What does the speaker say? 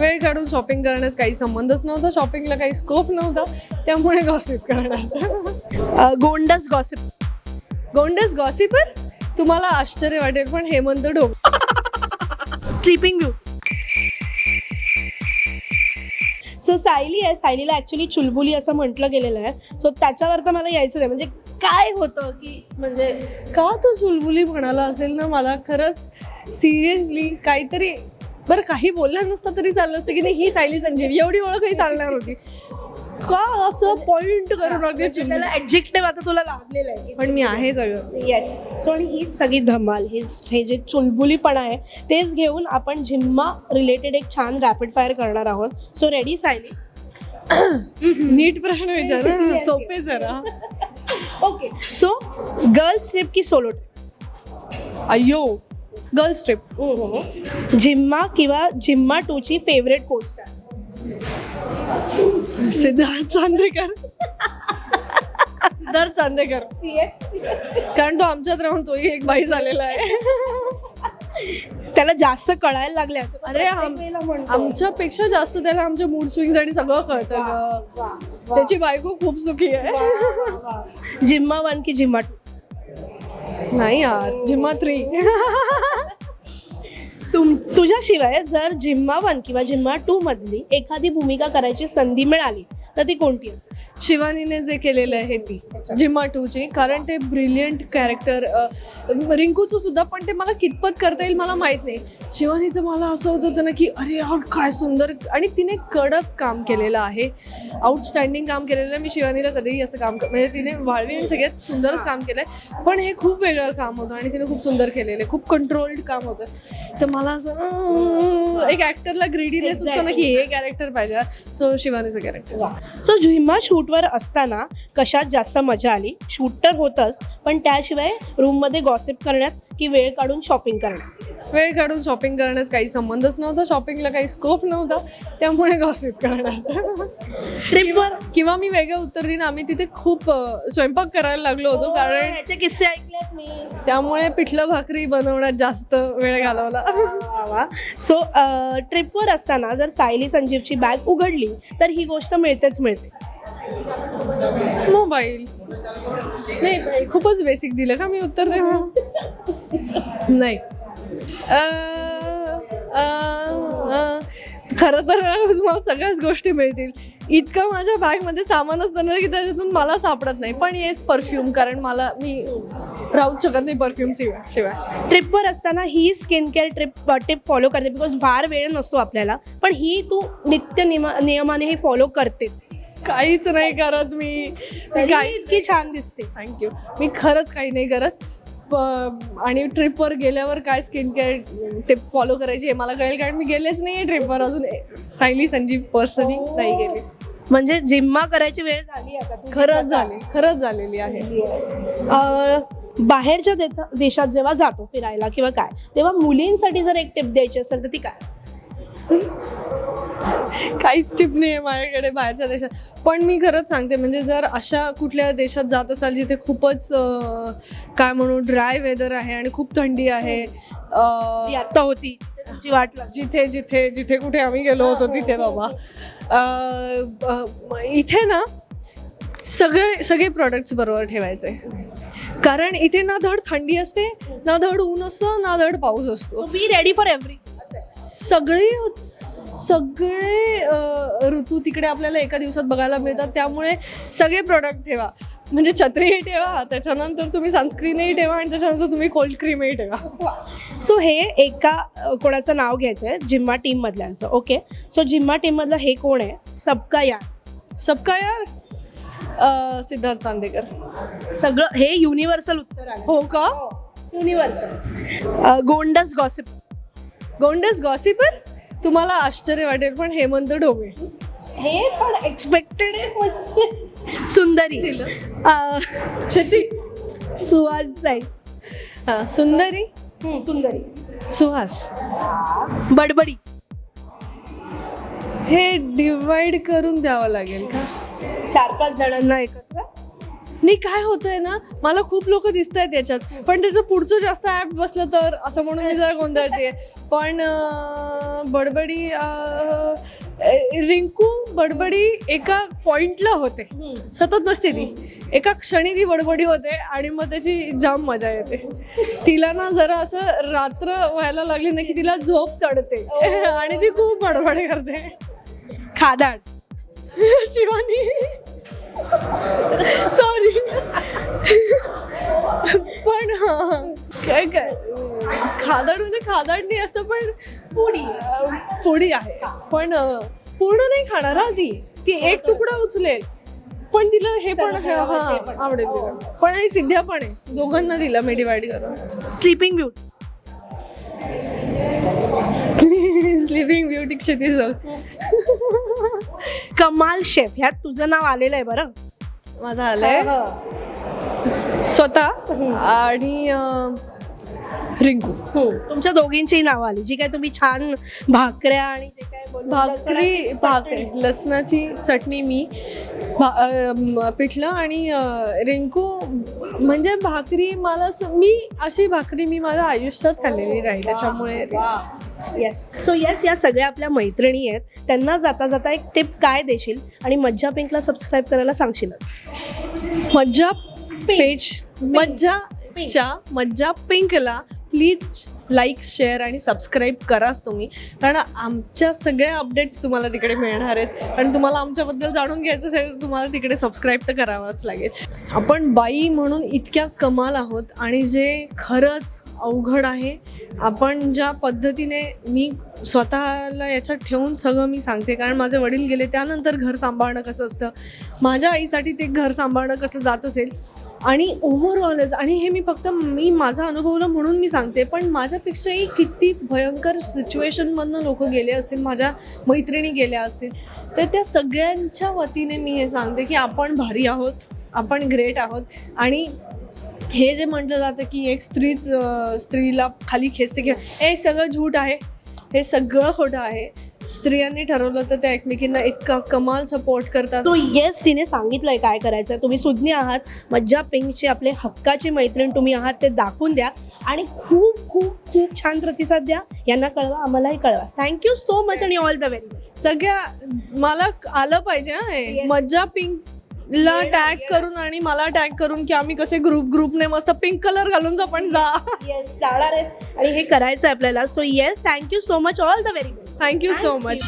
वेळ काढून शॉपिंग करण्यास काही संबंधच नव्हता शॉपिंगला काही स्कोप नव्हता त्यामुळे गॉसिप करणार. गोंडस गॉसिप गोंडस गॉसिपर तुम्हाला आश्चर्य वाटेल पण Hemant Dhok. Sleeping beauty so Sayali आहे सायलीला ऍक्च्युली चुलबुली असं म्हटलं गेलेलं आहे. सो त्याच्यावर तर मला यायचं नाही म्हणजे काय होतं की म्हणजे का तो चुलबुली म्हणाला असेल ना मला? खरंच सिरियसली काहीतरी बरं काही बोललं नसतं तरी चाललं असतं की नाही ही सायली संजीव एवढी ओळखही चालणार होती. का असं पॉइंट करून अगदी चुलबुली त्याला ऍडजेक्टिव्ह आता तुला लागलेलं आहे. पण मी आहे सगळं. येस सो आणि ही सगळी धमाल हे हे जे चुलबुलीपणा आहे तेच घेऊन आपण झिम्मा रिलेटेड एक छान रॅपिड फायर करणार आहोत. So ready Sayali? नीट प्रश्न विचार सोपे जरा. ओके सो गर्ल्स ट्रिप की सोलो ट्रिप अय्यो गर्ल्स ट्रिप जिम्मा किंवा जिम्मा टूची फेवरेट कोस्ट आहे. सिद्धार्थ चांदेकर. सिद्धार्थ चांदेकर. कारण तो आमच्यात राहून तोही एक बाई झालेला आहे. त्याला जास्त कळायला लागले असं अरे आम-. आमच्यापेक्षा जास्त त्याला आमचे मूड स्विंग्स आणि सगळं कळतं. ग. त्याची बायको खूप सुखी आहे. जिम्मा वन की जिम्मा टू. नाही यार जिम्मा थ्री तुम तुझ्याशिवाय जर जिम्मा वन किंवा जिम्मा टू मधली एखादी भूमिका करायची संधी मिळाली तर ती कोणती असेल? शिवानीने जे केलेलं आहे ती जिम्मा टूची कारण ते ब्रिलियंट कॅरेक्टर रिंकूचं सुद्धा पण ते मला कितपत करता येईल मला माहीत नाही. शिवानीचं मला असं होत होतं ना की अरे यार काय सुंदर. आणि तिने कडक काम केलेलं आहे. आउटस्टँडिंग काम केलेलं आहे. मी शिवानीला कधीही असं काम म्हणजे तिने वाळवी आणि सगळ्यात सुंदरच काम केलं आहे पण हे खूप वेगळं काम होतं आणि तिने खूप सुंदर केलेलं आहे. खूप कंट्रोल्ड काम होतं. तर मला असं एक ॲक्टरला ग्रेडीनेस असतो ना की हे कॅरेक्टर पाहिजे. सो शिवानीचं कॅरेक्टर सो झिम्मा शूटवर असताना कशात जास्त मजा आली? शूट तर होतंच पण त्याशिवाय रूममध्ये गॉसिप करण्यात की वेळ काढून शॉपिंग करण्यात? वेळ काढून शॉपिंग करण्यास काही संबंधच नव्हता शॉपिंगला काही स्कोप नव्हता त्यामुळे गॉसिप करणार ट्रिपवर किंवा मी वेगळं उत्तर देईन आम्ही तिथे खूप स्वयंपाक करायला लागलो होतो कारण याचे किस्से ऐकलेत मी. त्यामुळे पिठलं भाकरी बनवण्यात जास्त वेळ घालवला. सो ट्रिपवर असताना जर सायली संजीवची बॅग उघडली तर ही गोष्ट मिळतेच मिळते. मोबाईल. नाही खूपच बेसिक दिलं का मी उत्तर देऊ? नाही. खरं तर मला सगळ्याच गोष्टी मिळतील. इतकं माझ्या बॅगमध्ये सामान असताना की त्याच्यातून मला सापडत नाही. पण येस परफ्यूम कारण मला मी राहूच शकत नाही परफ्यूम शिवाय शिवाय. ट्रिपवर असताना ही skin care trip tip follow करते. बिकॉज फार वेळ नसतो आपल्याला. पण ही तू नित्य नियमा नियमाने ही फॉलो करते काहीच नाही करत मी. मी काही इतकी छान दिसते. थँक्यू मी खरंच काही नाही करत. प- आणि ट्रिपवर गेल्यावर काय स्किन केअर टिप फॉलो करायची हे मला कळेल कारण मी गेलेच नाही ट्रिपवर अजून सायली संजीव पर्सनली नाही गेली. म्हणजे जिम्मा करायची वेळ झाली तुझी खरंच. झाली. खरंच झालेली आहे. अं, बाहेरच्या देशा- देशात जेव्हा जातो फिरायला किंवा काय तेव्हा मुलींसाठी जर एक टिप द्यायची असेल तर ती काय? काहीच टिप नाही आहे माझ्याकडे बाहेरच्या देशात. पण मी खरंच सांगते म्हणजे जर अशा कुठल्या देशात जात असाल जिथे खूपच अं, काय म्हणू ड्राय वेदर आहे आणि खूप थंडी आहे अं, जी आता होती तुमची वाट लागली. जिथे जिथे जिथे कुठे आम्ही गेलो होतो तिथे बाबा. अं, इथे ना सगळे सगळे प्रॉडक्ट्स बरोबर ठेवायचे. कारण इथे ना धड थंडी असते ना धड ऊन असतं ना धड पाऊस असतो. Be ready for every. सगळे सगळे ऋतू तिकडे आपल्याला एका दिवसात बघायला मिळतात. त्यामुळे सगळे प्रॉडक्ट ठेवा. म्हणजे छत्रीही ठेवा त्याच्यानंतर तुम्ही सनस्क्रीनही ठेवा आणि त्याच्यानंतर तुम्ही कोल्ड क्रीमही ठेवा. सो हे एका कोणाचं नाव घ्यायचं आहे जिम्मा टीम मधल्यांचं. ओके सो जिम्मा टीम मधलं हे कोण आहे? सबका या सबका यार? सिद्धार्थ चांदेकर. सगळं हे युनिव्हर्सल उत्तर आहे हो का? युनिव्हर्सल गोंडस गॉसिप गोंडस गॉसिपर तुम्हाला आश्चर्य वाटेल पण हेमंत ढोमे हे पण एक्सपेक्टेड आहे म्हणजे सुंदरी. अ, सुहास साई. हा. सुंदरी? सुंदरी. सुहास. बडबडी. हे डिवाइड करून द्यावं लागेल का? चार पाच जणांना एकत्र? नाही काय होतंय ना मला खूप लोक दिसत आहेत याच्यात. पण त्याचं पुढचं जास्त ऍप बसलं तर असं म्हणून मी जरा गोंधळते पण बडबडी रिंकू बडबडी एका पॉइंटला होते. सतत नसते ती. एका क्षणी ती बडबडी होते आणि मग त्याची जाम मजा येते. तिला ना जरा असं रात्र व्हायला लागली ना की तिला झोप चढते. आणि ती खूप बडबड करते. खादाड. शिवानी. सॉरी पण हा. काय काय? खादाड म्हणजे खादाड नाही असं पण पुडी. पुडी आहे. पण पूर्ण नाही खाणार हा ती. ती एक तुकडा उचलेल. पण तिला हे पण हा आवडेल तिला. पण आणि सिद्ध्या पण आहे. दोघांना दिला मी डिवाइड करून. Sleeping beauty sleeping beauty Kshiti कमाल शेफ. ह्यात तुझं नाव आलेलं आहे बरं. माझा आलाय. स्वतः आणि रिंकू. हम्म. तुमच्या दोघींची नावं आली जी काय तुम्ही छान भाकऱ्या आणि जे काय बनवलं भाकरी लसणाची भाकरी चटणी. लसणाची चटणी मी भा- अं, पिठलं आणि अं, रिंकू म्हणजे भाकरी मला असं- मी अशी भाकरी मी माझ्या आयुष्यात खाल्लेली नाही त्याच्यामुळे येस सो येस या सगळ्या आपल्या मैत्रिणी आहेत त्यांना जाता जाता एक टिप काय देशील आणि मज्जा पिंकला सबस्क्राईब करायला सांगशील? मज्जा पेज मज्जाच्या मज्जा पिंकला प्लीज लाईक शेअर आणि सबस्क्राईब कराच तुम्ही. कारण आमच्या सगळ्या अपडेट्स तुम्हाला तिकडे मिळणार आहेत. आणि तुम्हाला आमच्याबद्दल जाणून घ्यायचं असेल तर तुम्हाला तिकडे सबस्क्राईब तर करावंच लागेल. आपण बाई म्हणून इतक्या कमाल आहोत आणि जे खरंच अवघड आहे आपण ज्या पद्धतीने मी स्वतःला याच्यात ठेवून सगळं मी सांगते. कारण माझे वडील गेले त्यानंतर घर सांभाळणं कसं असतं? माझ्या आईसाठी ते घर सांभाळणं कसं जात असेल? आणि ओव्हरऑलच आणि हे मी फक्त मी माझा अनुभवलं म्हणून मी सांगते. पण माझ्यापेक्षाही किती भयंकर सिच्युएशनमधनं लोक गेले असतील माझ्या मैत्रिणी गेल्या असतील तर त्या सगळ्यांच्या वतीने मी हे सांगते की आपण भारी आहोत आपण ग्रेट आहोत. आणि हे जे म्हटलं जातं की एक स्त्रीच स्त्रीला खाली खेचते किंवा हे सगळं झूट आहे. हे सगळं खोटं आहे. स्त्रियांनी ठरवलं तर त्या एकमेकींना इतका कमाल सपोर्ट करतात. तो येस तिने सांगितलंय काय करायचं. तुम्ही सुज्ञ आहात. मज्जा पिंकची आपले हक्काची मैत्रीण तुम्ही आहात ते दाखवून द्या. आणि खूप खूप खूप छान प्रतिसाद द्या. यांना कळवा आम्हालाही कळवा. थँक्यू सो मच आणि ऑल द व्हेरी बेस्ट सगळ्या मला आलं पाहिजे. मज्जा पिंक ला टॅग करून आणि मला टॅग करून की आम्ही कसे ग्रुप ग्रुपने मस्त पिंक कलर घालून आपण जा. येस जाणार आहेत आणि हे करायचं आहे आपल्याला. So yes thank you so much all the very best thank you so much